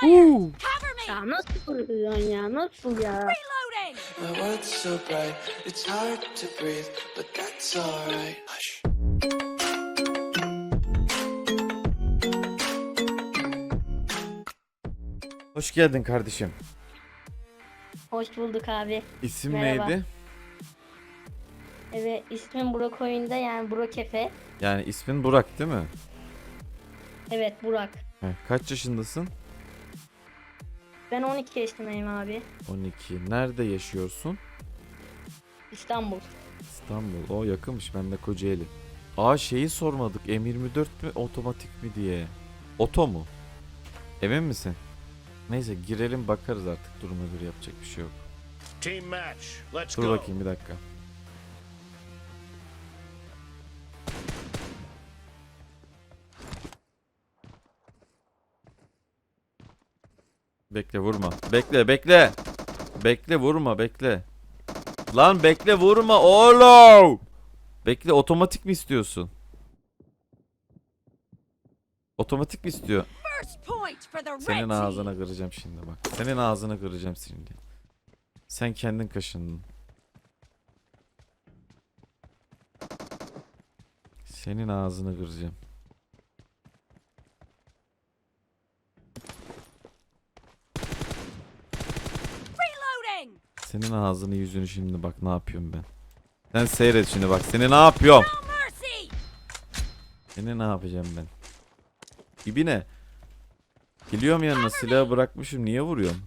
Huu. Cover me! Ya nasıl vuruyorsun ya? Nasıl ya? Reloading! My world's so bright, it's hard to breathe, but that's alright. Hush. Hoş geldin kardeşim. Hoş bulduk abi. İsim Merhaba. neydi? Evet ismim Burak oyunda yani Burak Efe. Yani ismin Burak değil mi? Evet Burak. Heh, kaç yaşındasın? Ben 12 yaşındayım abi. 12. Nerede yaşıyorsun? İstanbul. İstanbul. O yakınmış. Ben de Kocaeli. Aa şeyi sormadık. M24 mi otomatik mi diye. Oto mu? Emin misin? Neyse girelim bakarız artık duruma göre yapacak bir şey yok. Team match. Let's Dur go. bakayım bir dakika. Bekle vurma. Bekle bekle. Bekle vurma bekle. Lan bekle vurma oğlum. Bekle otomatik mi istiyorsun? Otomatik mi istiyor? Senin ağzına kıracağım şimdi bak. Senin ağzını kıracağım şimdi. Sen kendin kaşındın. Senin ağzını kıracağım. Reloading! Senin ağzını yüzünü şimdi bak ne yapıyorum ben. Sen seyret şimdi bak. Seni ne yapıyorum? Seni ne yapacağım ben? İbi ne? Geliyorum yanına silahı bırakmışım. Niye vuruyorum?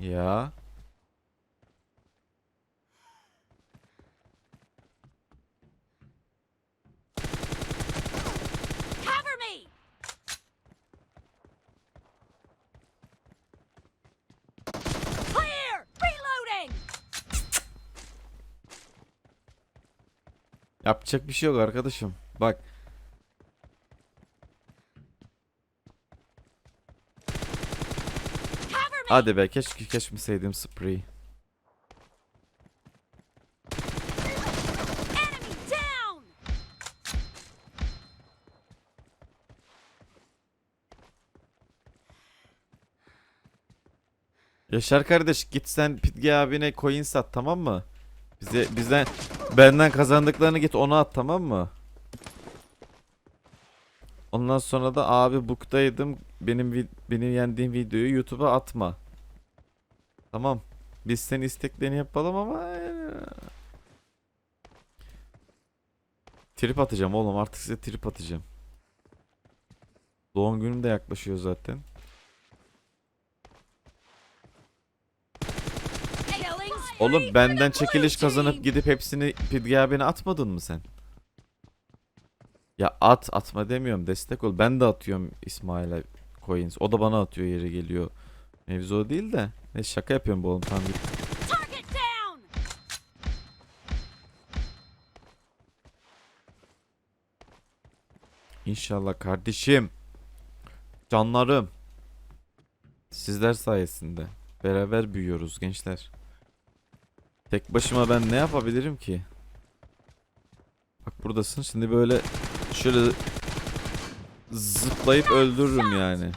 Ya. Cover me! Clear! Reloading! Yapacak bir şey yok arkadaşım. Bak. Hadi be keşke kesmeseydim spreyi. Yaşar kardeş git sen Pidge abine coin sat tamam mı? Bize bizden benden kazandıklarını git ona at tamam mı? Ondan sonra da abi book'taydım. Benim benim yendiğim videoyu YouTube'a atma. Tamam. Biz senin isteklerini yapalım ama Trip atacağım oğlum artık size trip atacağım. Doğum günüm de yaklaşıyor zaten. Oğlum benden çekiliş kazanıp gidip hepsini Pidge abine atmadın mı sen? Ya at atma demiyorum destek ol. Ben de atıyorum İsmail'e coins. O da bana atıyor yeri geliyor. Mevzu o değil de. Ne şaka yapıyorum bu oğlum. Target down! İnşallah kardeşim. Canlarım. Sizler sayesinde. Beraber büyüyoruz gençler. Tek başıma ben ne yapabilirim ki? Bak buradasın şimdi böyle şöyle zıplayıp öldürürüm yani.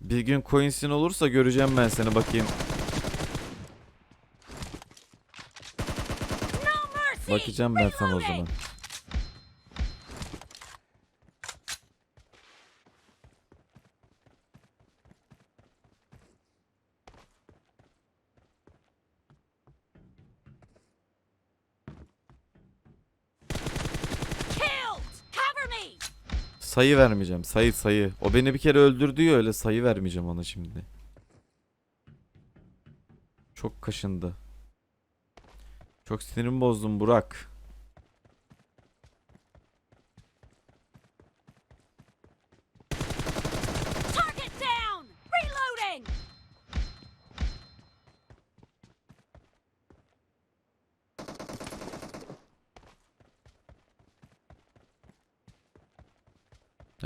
Bir gün coins'in olursa göreceğim ben seni bakayım. Bakacağım ben sana o zaman. Killed! Cover me! Sayı vermeyeceğim. Sayı sayı. O beni bir kere öldürdü ya öyle sayı vermeyeceğim ona şimdi. Çok kaşındı. Çok sinirimi bozdun Burak.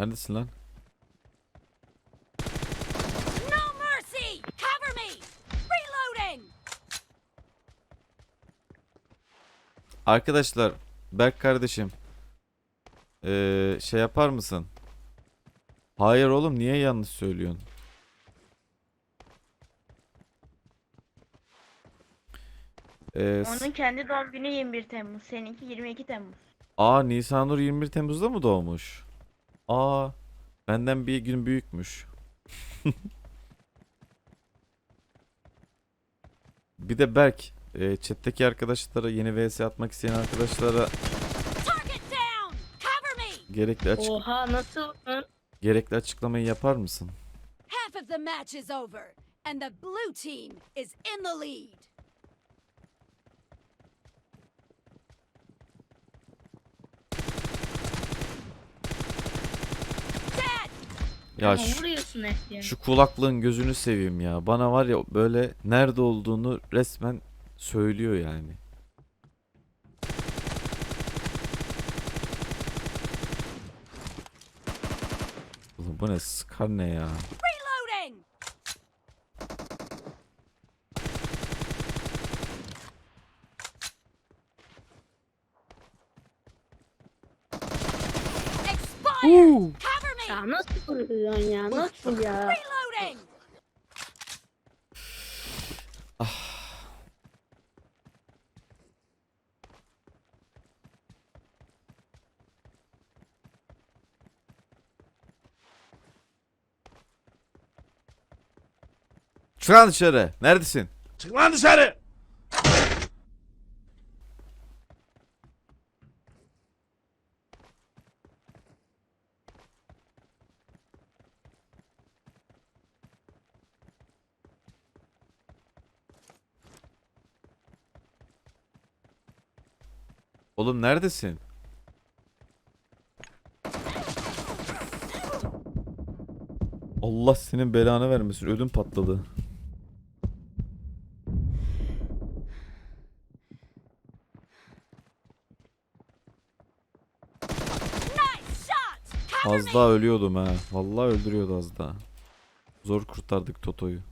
Neredesin lan? No mercy! Cover me! Reloading! Arkadaşlar Berk kardeşim. Ee, şey yapar mısın? Hayır oğlum niye yanlış söylüyorsun? Ee, Onun kendi doğum günü 21 Temmuz. Seninki 22 Temmuz. Aa Nisanur 21 Temmuz'da mı doğmuş? Aa benden bir gün büyükmüş. bir de Berk e, chat'teki arkadaşlara yeni vs atmak isteyen arkadaşlara gerekli açık Oha nasıl? Hı? gerekli açıklamayı yapar mısın? Half of the match is over, and the blue team is in the lead. Ya Ama şu, vuruyorsun hep ya. şu kulaklığın gözünü seveyim ya. Bana var ya böyle nerede olduğunu resmen söylüyor yani. Oğlum bu ne skar ne ya? Reloading! Ya nasıl vuruyorsun ya? Nasıl ya? Reloading! Çık lan dışarı. Neredesin? Çık lan dışarı! Oğlum neredesin? Allah senin belanı vermesin. Ödüm patladı. Az daha ölüyordum ha. Vallahi öldürüyordu az daha. Zor kurtardık Toto'yu.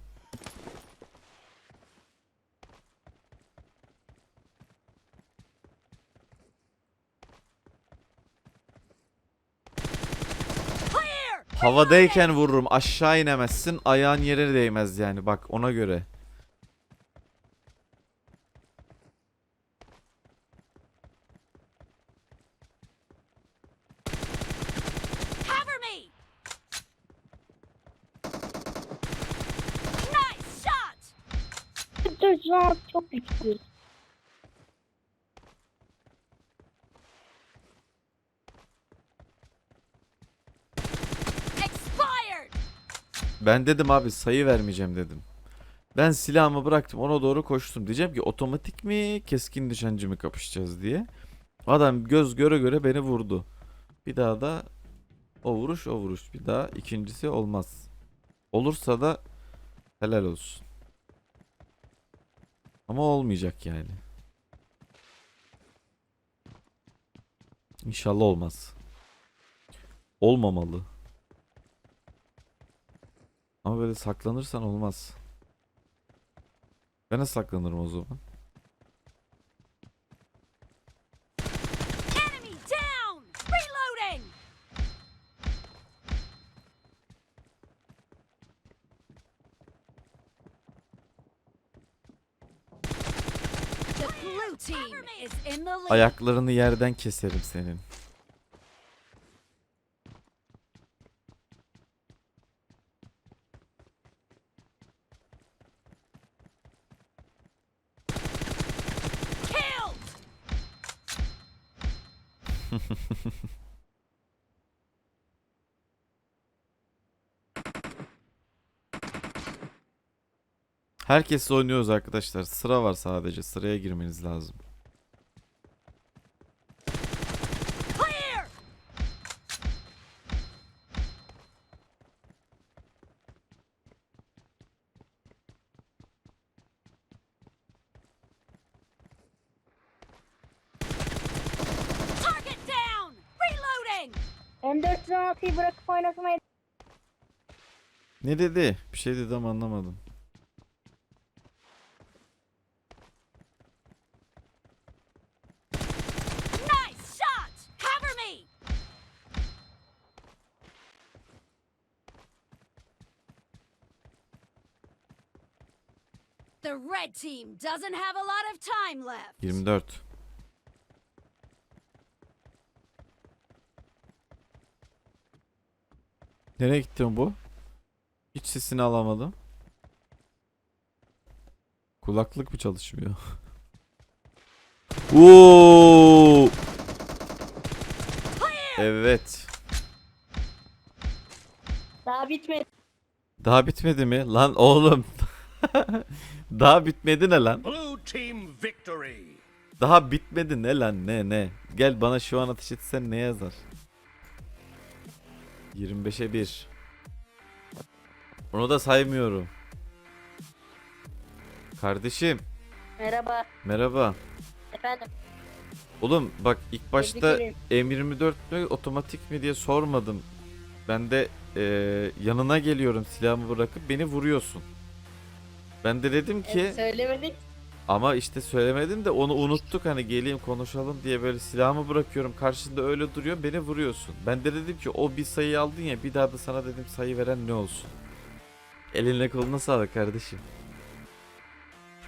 Havadayken vururum. Aşağı inemezsin. Ayağın yere değmez yani. Bak ona göre. Cover me! Nice çok güçlü. Ben dedim abi sayı vermeyeceğim dedim. Ben silahımı bıraktım ona doğru koştum. Diyeceğim ki otomatik mi keskin nişancı mı kapışacağız diye. Adam göz göre göre beni vurdu. Bir daha da o vuruş o vuruş. Bir daha ikincisi olmaz. Olursa da helal olsun. Ama olmayacak yani. İnşallah olmaz. Olmamalı. Ama böyle saklanırsan olmaz. Ben de saklanırım o zaman. Ayaklarını yerden keserim senin. Herkesle oynuyoruz arkadaşlar. Sıra var sadece. Sıraya girmeniz lazım. M416'yı bırakıp oynatmayı Ne dedi? Bir şey dedi ama anlamadım. Nice shot! Cover me! The red team doesn't have a lot of time left. 24. Nereye gitti bu? Hiç sesini alamadım. Kulaklık mı çalışmıyor? Oo! Evet. daha bitmedi. Daha bitmedi mi? Lan oğlum. Daha bitmedi ne lan? Blue team victory. Daha bitmedi ne lan ne ne? Gel bana şu an ateş etsen ne yazar? 25'e 1. Onu da saymıyorum. Kardeşim Merhaba merhaba. efendim. Oğlum bak ilk başta ederim. M24 mü otomatik mi diye sormadım. Ben de eee, yanına geliyorum silahımı bırakıp beni vuruyorsun. Ben de dedim ki E, söylemedik. Ama işte söylemedim de onu unuttuk hani geleyim konuşalım diye böyle silahımı bırakıyorum karşında öyle duruyor beni vuruyorsun. Ben de dedim ki o bir sayı aldın ya bir daha da sana dedim sayı veren ne olsun. Eline koluna sağlık kardeşim.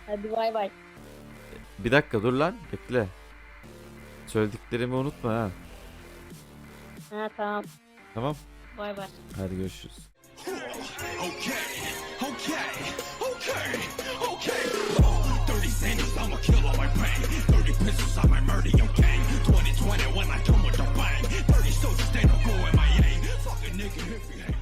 Hadi bay bay. Bir dakika dur lan bekle. Söylediklerimi unutma ha. Ha tamam. Tamam. Bay bay. Hadi görüşürüz. Kill all my pain. 30 pistols, on my murder your gang. 2020 when I